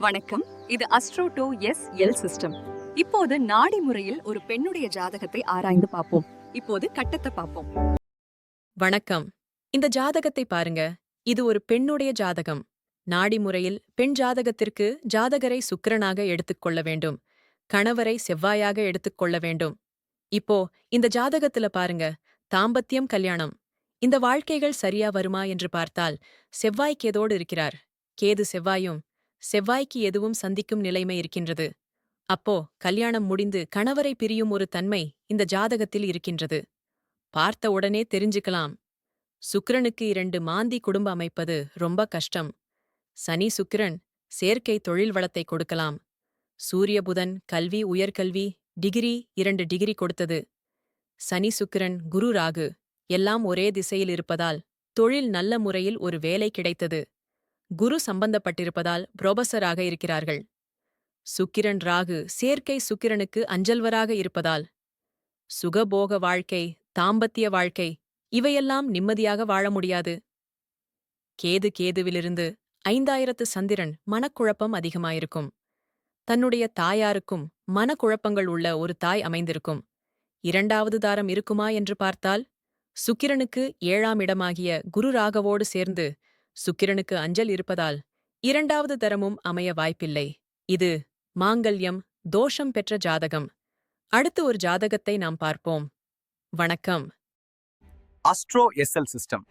வணக்கம். இது அஸ்ட்ரோடோ S L system இப்போது நாடி முறையில் ஒரு பெண்ணுடைய ஜாதகத்தை ஆராய்ந்து பார்ப்போம். இப்போது கட்டத்தை பார்ப்போம். வணக்கம். இந்த ஜாதகத்தை பாருங்க. இது ஒரு பெண்ணுடைய ஜாதகம். நாடி முறையில் பெண் ஜாதகத்திற்கு ஜாதகரை சுக்கிரனாக எடுத்துக்கொள்ள வேண்டும். கணவரை செவ்வாயாக எடுத்துக்கொள்ள வேண்டும். இப்போ இந்த ஜாதகத்துல பாருங்க. தாம்பத்தியம் கல்யாணம். இந்த வாழ்க்கைகள் சரியா வருமா என்று பார்த்தால் செவ்வாய் கேதோடு இருக்கிறார். கேது செவ்வாயும் செவ்வாய்க்கு எதுவும் சந்திக்கும் நிலைமை இருக்கின்றது. அப்போ கல்யாணம் முடிந்து கணவரை பிரியும் ஒரு தன்மை இந்த ஜாதகத்தில் இருக்கின்றது. பார்த்த உடனே தெரிஞ்சுக்கலாம். சுக்கிரனுக்கு இரண்டு மாந்தி குடும்ப அமைப்பது ரொம்ப கஷ்டம். சனி சுக்கிரன் சேர்க்கை தொழில் வளத்தை கொடுக்கலாம். சூரிய புதன் கல்வி உயர்கல்வி டிகிரி இரண்டு டிகிரி கொடுத்தது. சனி சுக்கிரன் குரு ராகு எல்லாம் ஒரே திசையில் இருப்பதால் தொழில் நல்ல முறையில் ஒரு வேலை கிடைத்தது. குரு சம்பந்தப்பட்டிருப்பதால் புரோபசராக இருக்கிறார்கள். சுக்கிரன் ராகு சேர்க்கை சுக்கிரனுக்கு அஞ்சல்வராக இருப்பதால் சுகபோக வாழ்க்கை தாம்பத்திய வாழ்க்கை இவையெல்லாம் நிம்மதியாக வாழ முடியாது. கேது கேதுவிலிருந்து ஐந்தாயிரத்து சந்திரன் மனக்குழப்பம் அதிகமாயிருக்கும். தன்னுடைய தாயாருக்கும் மனக்குழப்பங்கள் உள்ள ஒரு தாய் அமைந்திருக்கும். இரண்டாவது தாரம் இருக்குமா என்று பார்த்தால் சுக்கிரனுக்கு ஏழாம் இடமாகிய குரு ராகவோடு சேர்ந்து சுக்கிரனுக்கு அஞ்சல் இருப்பதால் இரண்டாவது தரமும் அமைய வாய்ப்பில்லை. இது மாங்கல்யம் தோஷம் பெற்ற ஜாதகம். அடுத்து ஒரு ஜாதகத்தை நாம் பார்ப்போம். வணக்கம். Astro SL system.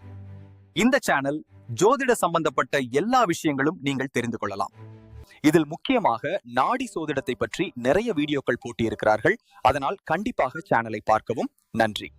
இந்த சேனல் ஜோதிட சம்பந்தப்பட்ட எல்லா விஷயங்களும் நீங்கள் தெரிந்து கொள்ளலாம். இதில் முக்கியமாக நாடி சோதிடத்தை பற்றி நிறைய வீடியோக்கள் போட்டியிருக்கிறார்கள். அதனால் கண்டிப்பாக சேனலை பார்க்கவும். நன்றி.